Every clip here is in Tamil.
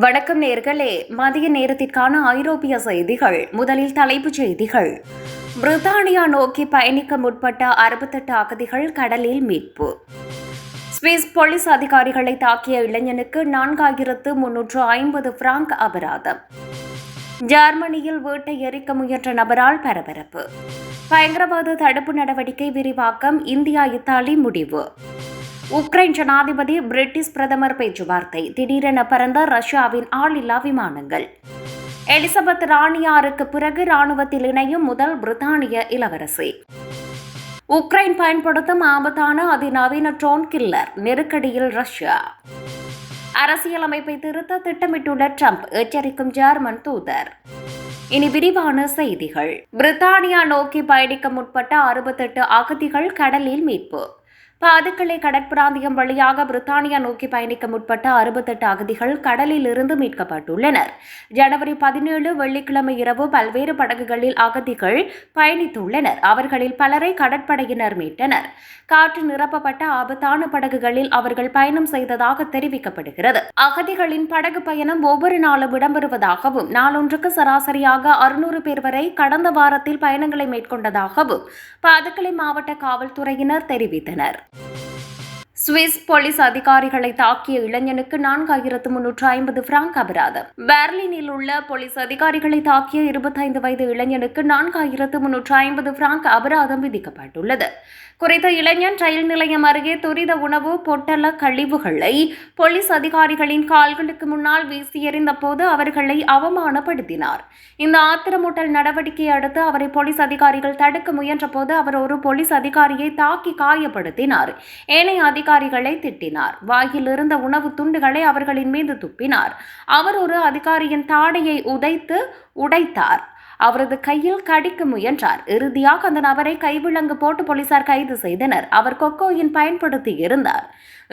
வணக்கம் நேர்களே. மதிய நேரத்திற்கான ஐரோப்பிய செய்திகள். முதலில் தலைப்புச் செய்திகள். பிரித்தானியா நோக்கி பயணிக்க முற்பட்ட அறுபத்தெட்டு அகதிகள் கடலில் மீட்பு. சுவிஸ் போலீஸ் அதிகாரிகளை தாக்கிய இளைஞனுக்கு நான்காயிரத்து முன்னூற்று ஐம்பது பிராங்க் அபராதம். ஜெர்மனியில் வீட்டை எரிக்க முயன்ற நபரால் பரபரப்பு. பயங்கரவாத தடுப்பு நடவடிக்கை விரிவாக்கம் இந்தியா இத்தாலி முடிவு. உக்ரைன் ஜனாதிபதி பிரிட்டிஷ் பிரதமர் பேச்சுவார்த்தை. திடீரென பறந்த ரஷ்யாவின் ஆளில்லா விமானங்கள். எலிசபெத் ராணியாருக்கு பிறகு ராணுவத்தில் இணையும் முதல் பிரித்தானிய இளவரசி. உக்ரைன் பயன்படுத்தும் ஆபத்தான அதிநவீன ட்ரோன் கில்லர் நெருக்கடியில் ரஷ்யா. அரசியலமைப்பை திருத்த திட்டமிட்டுள்ள ட்ரம்ப் எச்சரிக்கும் ஜெர்மன் தூதர். இனி விரிவான செய்திகள். பிரித்தானியா நோக்கி பயணிக்க முற்பட்ட அறுபத்தெட்டு அகதிகள் கடலில் மீட்பு. பாதுக்களை கடற்பிராந்தியம் வழியாக பிரித்தானியா நோக்கி பயணிக்க முற்பட்ட அறுபத்தெட்டு அகதிகள் கடலில் இருந்து மீட்கப்பட்டுள்ளனர். ஜனவரி பதினேழு வெள்ளிக்கிழமை இரவு பல்வேறு படகுகளில் அகதிகள் பயணித்துள்ளனர். அவர்களில் பலரை கடற்படையினர் மீட்டனர். காற்று நிரப்பப்பட்ட ஆபத்தான படகுகளில் அவர்கள் பயணம் செய்ததாக தெரிவிக்கப்படுகிறது. அகதிகளின் படகு பயணம் ஒவ்வொரு நாளும் இடம்பெறுவதாகவும் நாளொன்றுக்கு சராசரியாக அறுநூறு பேர் வரை கடந்த வாரத்தில் பயணங்களை மேற்கொண்டதாகவும் பாதுக்களை மாவட்ட காவல்துறையினர் தெரிவித்தனர். Bye. சுவிஸ் போலீஸ் அதிகாரிகளை தாக்கிய இளைஞனுக்கு நான்காயிரத்து முன்னூற்று ஐம்பது பிராங்க் அபராதம். பெர்லினில் உள்ள போலீஸ் அதிகாரிகளை தாக்கிய இருபத்தைந்து வயது இளைஞனுக்கு நான்காயிரத்து முன்னூற்று ஐம்பது பிராங்க் அபராதம் விதிக்கப்பட்டுள்ளது. குறித்த இளைஞன் ரயில் நிலையம் அருகே துரித உணவு பொட்டல கழிவுகளை போலீஸ் அதிகாரிகளின் கால்களுக்கு முன்னால் வீசி எறிந்த போது அவர்களை அவமானப்படுத்தினார். இந்த ஆத்திரமூட்டல் நடவடிக்கையை அடுத்து அவரை போலீஸ் அதிகாரிகள் தடுக்க முயன்றபோது அவர் ஒரு போலீஸ் அதிகாரியை தாக்கி காயப்படுத்தினார். ஏனைய அதிகாரிகளை திட்டினார். வாயில் இருந்த உணவு துண்டுகளை அவர்களின் மீது துப்பினார். அவர் ஒரு அதிகாரியின் தாடையை உதைத்து உடைத்தார். அவரது கையில் கடிக்க முயன்றார். இறுதியாக அந்த நபரை கைவிலங்கு போட்டு போலீசார் கைது செய்தனர். அவர் கொக்கோயின் பயன்படுத்தி இருந்தார்.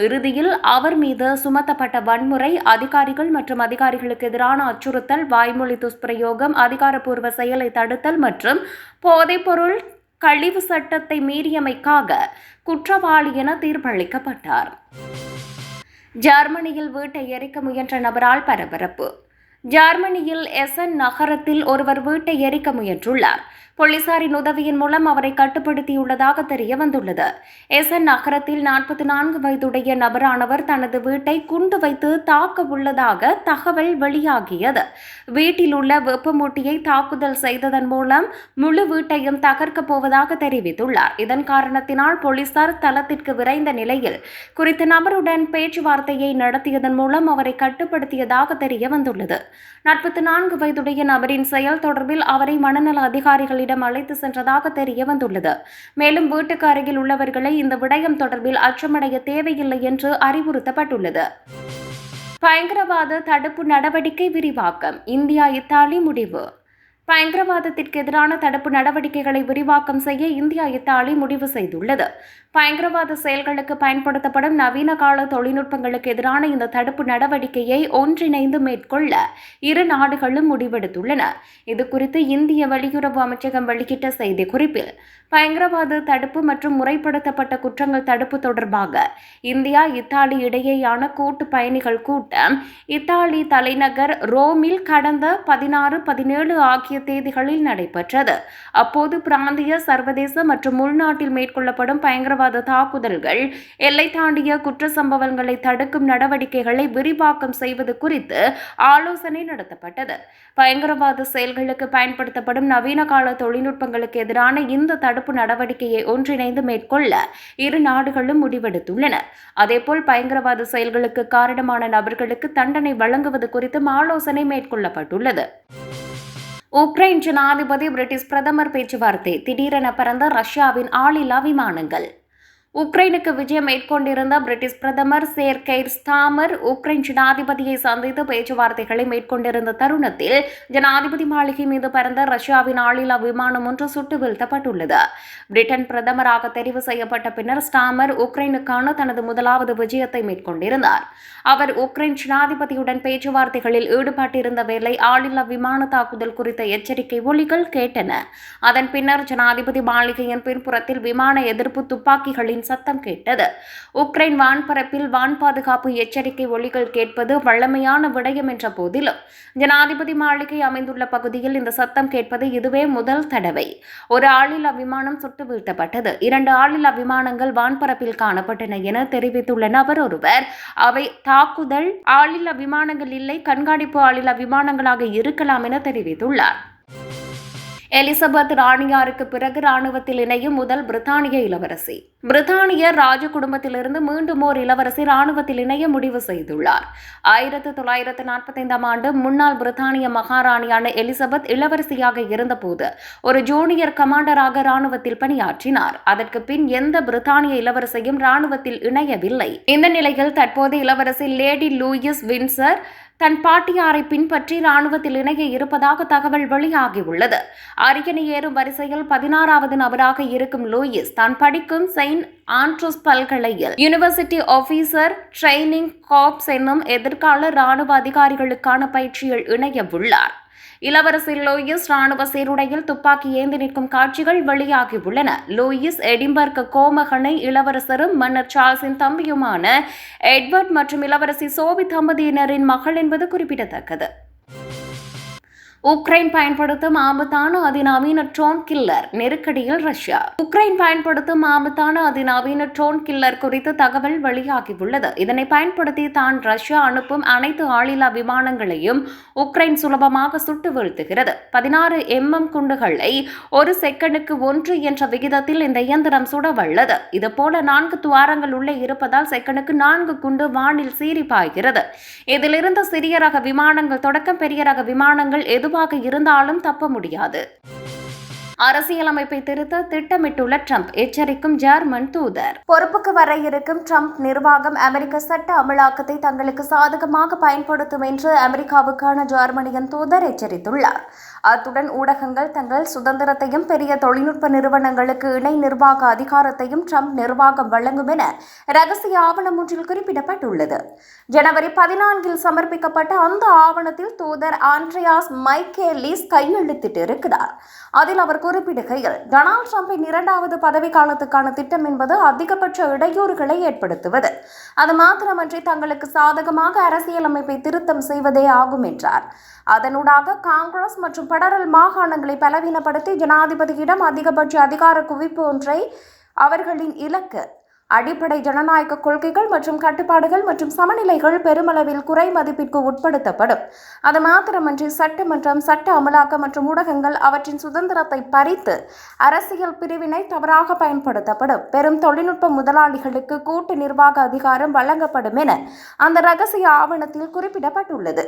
இறுதியில் அவர் மீது சுமத்தப்பட்ட வன்முறை அதிகாரிகள் மற்றும் அதிகாரிகளுக்கு எதிரான அச்சுறுத்தல் வாய்மொழி துஷ்பிரயோகம் அதிகாரப்பூர்வ செயலை தடுத்தல் மற்றும் போதைப்பொருள் கழிவு சட்டத்தை மீறியமைக்காக குற்றவாளி என தீர்ப்பளிக்கப்பட்டார். ஜெர்மனியில் வீட்டை எரிக்க முயன்ற நபரால் பரபரப்பு. ஜெர்மனியில் எசன் நகரத்தில் ஒருவர் வீட்டை எரிக்க முயன்றுள்ளார். போலீசாரின் உதவியின் மூலம் அவரை கட்டுப்படுத்தியுள்ளதாக தெரிய வந்துள்ளது. எஸ். என். நகரத்தில் நாற்பத்தி நான்கு வயதுடைய நபரானவர் தனது வீட்டை குண்டு வைத்து தாக்க உள்ளதாக தகவல் வெளியாகியது. வீட்டில் உள்ள வெப்பமூட்டியை தாக்குதல் செய்ததன் மூலம் முழு வீட்டையும் தகர்க்கப் போவதாக தெரிவித்துள்ளார். இதன் காரணத்தினால் போலீசார் தளத்திற்கு விரைந்த நிலையில் குறித்த நபருடன் பேச்சுவார்த்தையை நடத்தியதன் மூலம் அவரை கட்டுப்படுத்தியதாக தெரிய வந்துள்ளது. நாற்பத்தி நான்கு வயதுடைய நபரின் செயல் தொடர்பில் அவரை மனநல அதிகாரிகளின் அதிகாரிகளிடம் அழைத்து சென்றதாக தெரிய வந்துள்ளது. மேலும் வீட்டுக்கு அருகில் உள்ளவர்களை இந்த விடயம் தொடர்பில் அச்சமடைய தேவையில்லை என்று அறிவுறுத்தப்பட்டுள்ளது. பயங்கரவாத தடுப்பு நடவடிக்கை விரிவாக்கம் இந்தியா இத்தாலி முடிவு. பயங்கரவாதத்திற்கு எதிரான தடுப்பு நடவடிக்கைகளை விரிவாக்கம் செய்ய இந்தியா இத்தாலி முடிவு செய்துள்ளது. பயங்கரவாத செயல்களுக்கு பயன்படுத்தப்படும் நவீன கால தொழில்நுட்பங்களுக்கு எதிரான இந்த தடுப்பு நடவடிக்கையை ஒன்றிணைந்து மேற்கொள்ள இரு நாடுகளும் முடிவெடுத்துள்ளன. இது குறித்து இந்திய வெளியுறவு அமைச்சகம் வெளியிட்ட செய்திக்குறிப்பில் பயங்கரவாத தடுப்பு மற்றும் முறைப்படுத்தப்பட்ட குற்றங்கள் தடுப்பு தொடர்பாக இந்தியா இத்தாலி இடையேயான கூட்டு பயணிகள் கூட்டம் இத்தாலி தலைநகர் ரோமில் கடந்த பதினாறு பதினேழு ஆகிய தேதிகளில் நடைபெற்றது. அப்போது பிராந்திய சர்வதேச மற்றும் உள்நாட்டில் மேற்கொள்ளப்படும் பயங்கரவாத தாக்குதல்கள் எல்லை தாண்டிய குற்ற சம்பவங்களை தடுக்கும் நடவடிக்கைகளை விரிவாக்கம் செய்வது குறித்து ஆலோசனை நடத்தப்பட்டது. பயங்கரவாத செயல்களுக்கு பயன்படுத்தப்படும் நவீன கால தொழில்நுட்பங்களுக்கு எதிரான இந்த தடுப்பு நடவடிக்கையை ஒன்றிணைந்து மேற்கொள்ள இரு நாடுகளும் முடிவெடுத்துள்ளன. அதேபோல் பயங்கரவாத செயல்களுக்கு காரணமான நபர்களுக்கு தண்டனை வழங்குவது குறித்தும் ஆலோசனை மேற்கொள்ளப்பட்டுள்ளது. உக்ரைன் ஜனாதிபதி பிரிட்டிஷ் பிரதமர் பேச்சுவார்த்தை திடீரென பறந்த ரஷ்யாவின் ஆளில்லா விமானங்கள். உக்ரைனுக்கு விஜயம் மேற்கொண்டிருந்த பிரிட்டிஷ் பிரதமர் சேர் ஸ்டாமர் உக்ரைன் ஜனாதிபதியை சந்தித்து பேச்சுவார்த்தைகளை மேற்கொண்டிருந்த தருணத்தில் ஜனாதிபதி மாளிகை மீது பறந்த ரஷ்யாவின் ஆளில்லா விமானம் ஒன்று சுட்டு வீழ்த்தப்பட்டுள்ளது. பிரிட்டன் பிரதமராக தெரிவு செய்யப்பட்ட பின்னர் ஸ்டாமர் உக்ரைனுக்கான தனது முதலாவது விஜயத்தை மேற்கொண்டிருந்தார். அவர் உக்ரைன் ஜனாதிபதியுடன் பேச்சுவார்த்தைகளில் ஈடுபட்டிருந்த வேளை ஆளில்லா விமான தாக்குதல் குறித்த எச்சரிக்கை ஒலிகள் கேட்டன. அதன் பின்னர் ஜனாதிபதி மாளிகையின் பின்புறத்தில் விமான எதிர்ப்பு துப்பாக்கிகளின் சத்தம் கேட்டது. உக்ரைன் வான்பரப்பில் வான் பாதுகாப்பு எச்சரிக்கை ஒலிகள் கேட்பது வழமையான விடயம் என்ற போதிலும் ஜனாதிபதி மாளிகை அமைந்துள்ள பகுதியில் இந்த சத்தம் கேட்பது இதுவே முதல் தடவை. ஒரு ஆளில்லா விமானம் சுட்டு வீழ்த்தப்பட்டது. இரண்டு ஆளில்லா விமானங்கள் வான்பரப்பில் காணப்பட்டன என தெரிவித்துள்ள நபர் ஒருவர் அவை தாக்குதல் ஆளில்லா விமானங்கள் இல்லை கண்காணிப்பு ஆளில்லா விமானங்களாக இருக்கலாம் என தெரிவித்துள்ளார். எலிசபெத் ராணியாருக்கு பிறகு ராணுவத்தில் இணையும் முதல் பிரித்தானிய இளவரசி. பிரித்தானிய ராஜ குடும்பத்திலிருந்து மீண்டும் ஓர் இளவரசி ராணுவத்தில் இணைய முடிவு செய்துள்ளார். ஆயிரத்து தொள்ளாயிரத்து நாற்பத்தைந்தாம் ஆண்டு முன்னாள் பிரித்தானிய மகாராணியான எலிசபெத் இளவரசியாக இருந்தபோது ஒரு ஜூனியர் கமாண்டராக ராணுவத்தில் பணியாற்றினார். அதற்கு பின் எந்த பிரித்தானிய இளவரசியும் ராணுவத்தில் இணையவில்லை. இந்த நிலையில் தற்போது இளவரசி லேடி லூயிஸ் வின்சர் தன் பாட்டியாரை பின்பற்றி ராணுவத்தில் இணைய இருப்பதாக தகவல் வெளியாகியுள்ளது. அரியணை ஏறும் வரிசையில் பதினாறாவது நபராக இருக்கும் லூயிஸ் தான் படிக்கும் செயின்ட் ஆண்ட்ரூஸ் பல்கலையில். யூனிவர்சிட்டி ஆபீசர் ட்ரைனிங் காப்ஸ் என்னும் எதிர்கால ராணுவ அதிகாரிகளுக்கான பயிற்சியில் இணைய உள்ளார் இளவரசி லோயிஸ் ராணுவ சீருடையில் துப்பாக்கி ஏந்தி நிற்கும் காட்சிகள் வெளியாகியுள்ளன. லூயிஸ் எடின்பர்க் கோமகனை இளவரசரும் மன்னர் சார்ல்ஸின் தம்பியுமான எட்வர்ட் மற்றும் இளவரசி சோபி தம்பதியினரின் மகள் என்பது குறிப்பிடத்தக்கது. உக்ரைன் பயன்படுத்தும் ஆபத்தான அதிநவீன ட்ரோன் கில்லர் நெருக்கடியில் ரஷ்யா. உக்ரைன் பயன்படுத்தும் ஆபத்தான அதிநவீன ட்ரோன் கில்லர் குறித்து தகவல் வெளியாகியுள்ளது. இதனை பயன்படுத்தி தான் ரஷ்யா அனுப்பும் அனைத்து ஆளில்லா விமானங்களையும் உக்ரைன் சுலபமாக சுட்டு வீழ்த்துகிறது. பதினாறு எம்எம் குண்டுகளை ஒரு செகண்டுக்கு ஒன்று என்ற விகிதத்தில் இந்த இயந்திரம் சுட வல்லது. இதுபோல நான்கு துவாரங்கள் உள்ளே இருப்பதால் செகண்டுக்கு நான்கு குண்டு வானில் சீறி பாய்கிறது. இதிலிருந்து சிறிய ரக விமானங்கள் தொடக்கம் பெரிய ரக விமானங்கள் எதுவாக இருந்தாலும் தப்ப முடியாது. அரசியலமைப்பை திருத்த திட்டமிட்டுள்ள ட்ரம்ப் எச்சரிக்கும் ஜெர்மன் தூதர். பொறுப்புக்கு வர இருக்கும் ட்ரம்ப் நிர்வாகம் அமெரிக்க சட்ட அமலாக்கத்தை தங்களுக்கு சாதகமாக பயன்படுத்தும் என்று அமெரிக்காவுக்கான ஜெர்மனியின் தூதர் எச்சரித்துள்ளார். அத்துடன் ஊடகங்கள் தங்கள் சுதந்திரத்தையும் பெரிய தொழில்நுட்ப நிறுவனங்களுக்கு இணை நிர்வாக அதிகாரத்தையும் ட்ரம்ப் நிர்வாகம் வழங்கும் என ரகசிய ஆவணம் ஒன்றில் குறிப்பிடப்பட்டுள்ளது. ஜனவரி பதினான்கில் சமர்ப்பிக்கப்பட்ட அந்த ஆவணத்தில் தூதர் ஆண்ட்ரியாஸ் மைக்கேலிஸ் கையெழுத்திட்டு இருக்கிறார். அதில் அவர் குறிப்பிடுகையில் டொனால்ட் ட்ரம்பின் இரண்டாவது பதவி காலத்துக்கான திட்டம் என்பது அதிகபட்ச இடையூறுகளை ஏற்படுத்துவது. அது மாத்திரமன்றி தங்களுக்கு சாதகமாக அரசியலமைப்பை திருத்தம் செய்வதே ஆகும் என்றார். அதனூடாக காங்கிரஸ் மற்றும் மற்றும் பெடரல் மாகாணங்களை பலவீனப்படுத்தி ஜனாதிபதியிடம் அதிகபட்ச அதிகார குவிப்பு ஒன்றை அவர்களின் இலக்கு அடிப்படை ஜனநாயக கொள்கைகள் மற்றும் கட்டுப்பாடுகள் மற்றும் சமநிலைகள் பெருமளவில் குறை மதிப்பிற்கு உட்படுத்தப்படும். அது மாத்திரமன்றி சட்டமன்றம் சட்ட அமலாக்க மற்றும் ஊடகங்கள் அவற்றின் சுதந்திரத்தை பறித்து அரசியல் பிரிவினை தவறாக பயன்படுத்தப்படும். பெரும் தொழில்நுட்ப முதலாளிகளுக்கு கூட்டு நிர்வாக அதிகாரம் வழங்கப்படும் என அந்த ரகசிய ஆவணத்தில் குறிப்பிடப்பட்டுள்ளது.